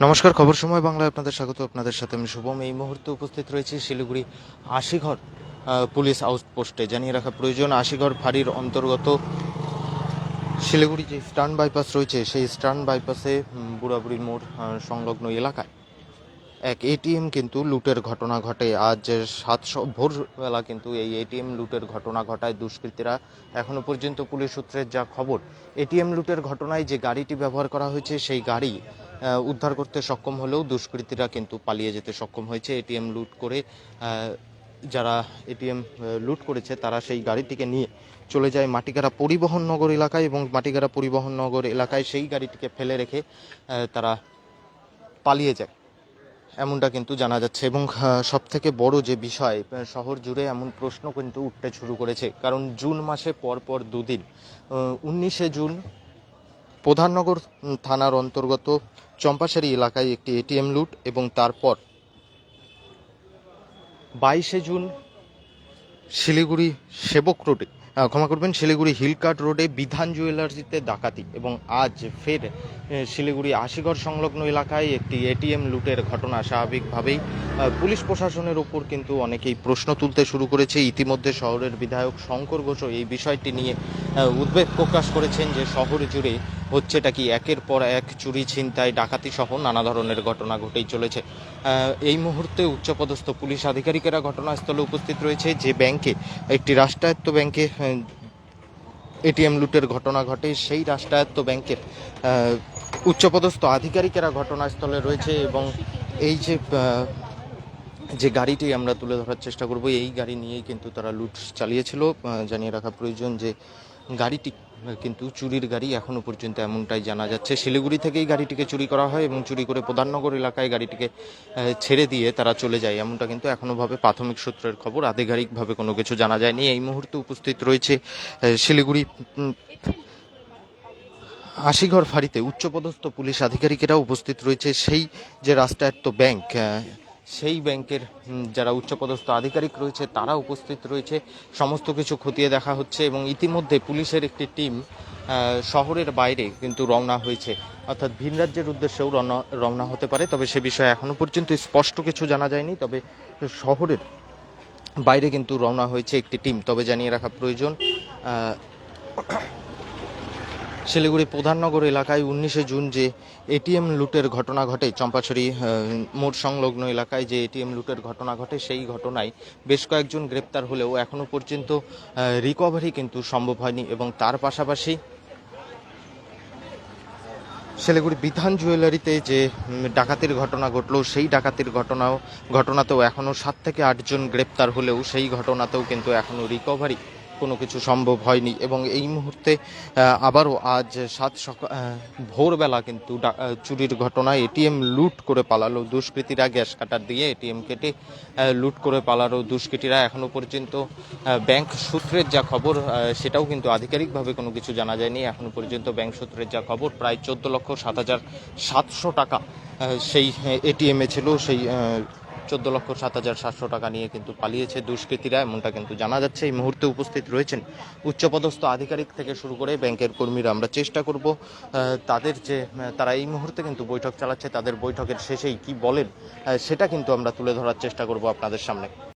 নমস্কার খবর সময় বাংলায় আপনাদের স্বাগত। আপনাদের সাথে আমি শুভম। এই মুহূর্তে উপস্থিত রয়েছি শিলিগুড়ি আশিঘর পুলিশ আউটপোস্টে। জানিয়ে রাখা প্রয়োজন আশিঘর ফাঁড়ির অন্তর্গত শিলিগুড়ি যে স্টার্ন বাইপাস রয়েছে সেই স্টার্ন বাইপাসে উম, বুড়াবুড়ির মোড় সংলগ্ন এলাকায়। এক এটিএম কিন্তু লুটের ঘটনা ঘটে। আজ সাতশো ভোরবেলা কিন্তু এই এটিএম লুটের ঘটনা ঘটায় দুষ্কৃতীরা। এখনও পর্যন্ত পুলিশ সূত্রের যা খবর এটিএম লুটের ঘটনায় যে গাড়িটি ব্যবহার করা হয়েছে সেই গাড়ি উদ্ধার করতে সক্ষম হলেও দুষ্কৃতীরা কিন্তু পালিয়ে যেতে সক্ষম হয়েছে। এটিএম লুট করে যারা এটিএম লুট করেছে, তারা সেই গাড়িটিকে নিয়ে চলে যায় মাটিগাড়া পরিবহন নগর এলাকায় এবং মাটিগাড়া পরিবহন নগর এলাকায় সেই গাড়িটিকে ফেলে রেখে তারা পালিয়ে যায়। এমনটা কিন্তু জানা যাচ্ছে এবং সব থেকে বড় যে বিষয় শহর জুড়ে এমন প্রশ্ন কিন্তু উঠতে শুরু করেছে। কারণ জুন মাসে পর পর দুদিন উনিশে জুন প্রধাননগর থানার অন্তর্গত চম্পাশারি এলাকায় একটি এটিএম লুট এবং তারপর বাইশে জুন শিলিগুড়ি সেবক রোডে ক্ষমা করবেন, শিলিগুড়ি হিলকাট রোডে বিধান জুয়েলার্সিতে ডাকাতি এবং আজ ফের শিলিগুড়ি আশিগড় সংলগ্ন এলাকায় একটি এটিএম লুটের ঘটনা স্বাভাবিকভাবেই পুলিশ প্রশাসনের ওপর কিন্তু অনেকেই প্রশ্ন তুলতে শুরু করেছে। ইতিমধ্যে শহরের বিধায়ক শঙ্কর ঘোষও এই বিষয়টি নিয়ে উদ্বেগ প্রকাশ করেছেন যে শহর জুড়ে হচ্ছেটা কি? একের পর এক চুরি, ছিনতাই, ডাকাতি সহ নানা ধরনের ঘটনা ঘটেই চলেছে। এই মুহূর্তে উচ্চপদস্থ পুলিশ আধিকারিকেরা ঘটনাস্থলে উপস্থিত রয়েছে যে ব্যাংকে, একটি রাষ্ট্রায়ত্ত ব্যাংকে এটিএম লুটের ঘটনা ঘটে। সেই রাষ্ট্রায়ত্ত ব্যাংকের উচ্চপদস্থ আধিকারিকেরা ঘটনাস্থলে রয়েছে এবং এই যে যে গাড়িটি আমরা তুলে ধরার চেষ্টা করব, এই গাড়ি নিয়েই কিন্তু তারা লুট চালিয়েছিল। জানিয়ে রাখা প্রয়োজন যে গাড়িটি কিন্তু চুরির গাড়ি এখনও পর্যন্ত এমনটাই জানা যাচ্ছে। শিলিগুড়ি থেকেই গাড়িটিকে চুরি করা হয় এবং চুরি করে প্রধাননগর এলাকায় গাড়িটিকে ছেড়ে দিয়ে তারা চলে যায়। এমনটা কিন্তু এখনোভাবে প্রাথমিক সূত্রের খবর। আধিকারিকভাবে কোনো কিছু জানা যায়নি। এই মুহূর্তে উপস্থিত রয়েছে শিলিগুড়ি আশিঘর ফাঁড়িতে উচ্চপদস্থ পুলিশ আধিকারিকেরা উপস্থিত রয়েছে। সেই যে রাষ্ট্রায়ত্ত ব্যাংক সেই ব্যাংকের যারা উচ্চপদস্থ আধিকারিক রয়েছে, তারা উপস্থিত রয়েছে। সমস্ত কিছু খতিয়ে দেখা হচ্ছে এবং ইতিমধ্যে পুলিশের একটি টিম শহরের বাইরে কিন্তু রওনা হয়েছে। অর্থাৎ ভিন রাজ্যের উদ্দেশ্যেও রওনা রওনা হতে পারে, তবে সে বিষয়ে এখনও পর্যন্ত স্পষ্ট কিছু জানা যায়নি। তবে শহরের বাইরে কিন্তু রওনা হয়েছে একটি টিম। তবে জানিয়ে রাখা প্রয়োজন শিলিগুড়ি প্রধাননগর এলাকায় উনিশে জুন যে এটিএম লুটের ঘটনা ঘটে চম্পাছড়ি মোড় সংলগ্ন এলাকায় যে এটিএম লুটের ঘটনা ঘটে, সেই ঘটনায় বেশ কয়েকজন গ্রেপ্তার হলেও এখনও পর্যন্ত রিকভারি কিন্তু সম্ভব হয়নি এবং তার পাশাপাশি শিলিগুড়ি বিধান জুয়েলারিতে যে ডাকাতির ঘটনা ঘটলো, সেই ডাকাতির ঘটনাও, ঘটনাতেও এখনও সাত থেকে আটজন গ্রেপ্তার হলেও সেই ঘটনাতেও কিন্তু এখনও রিকভারি কোনো কিছু সম্ভব হয়নি এবং এই মুহূর্তে আবারও আজ সাত সকাল ভোরবেলা কিন্তু চুরির ঘটনায় এটিএম লুট করে পালালো দুষ্কৃতীরা, গ্যাস কাটার দিয়ে এটিএম কেটে লুট করে পালালো দুষ্কৃতীরা। এখনও পর্যন্ত ব্যাংক সূত্রের যা খবর সেটাও কিন্তু আধিকারিকভাবে কোনো কিছু জানা যায়নি। এখনও পর্যন্ত ব্যাংক সূত্রের যা খবর, প্রায় চোদ্দ লক্ষ সাত হাজার সাতশো টাকা সেই এটিএমে ছিল, সেই চোদ্দ লক্ষ সাত হাজার সাতশো টাকা নিয়ে কিন্তু পালিয়েছে দুষ্কৃতীরা, এমনটা কিন্তু জানা যাচ্ছে। এই মুহূর্তে উপস্থিত রয়েছেন উচ্চপদস্থ আধিকারিক থেকে শুরু করে ব্যাংকের কর্মীরা। আমরা চেষ্টা করব তাদের যে তারা এই মুহূর্তে কিন্তু বৈঠক চালাচ্ছে, তাদের বৈঠকের শেষেই কি বলেন সেটা কিন্তু আমরা তুলে ধরার চেষ্টা করব আপনাদের সামনে।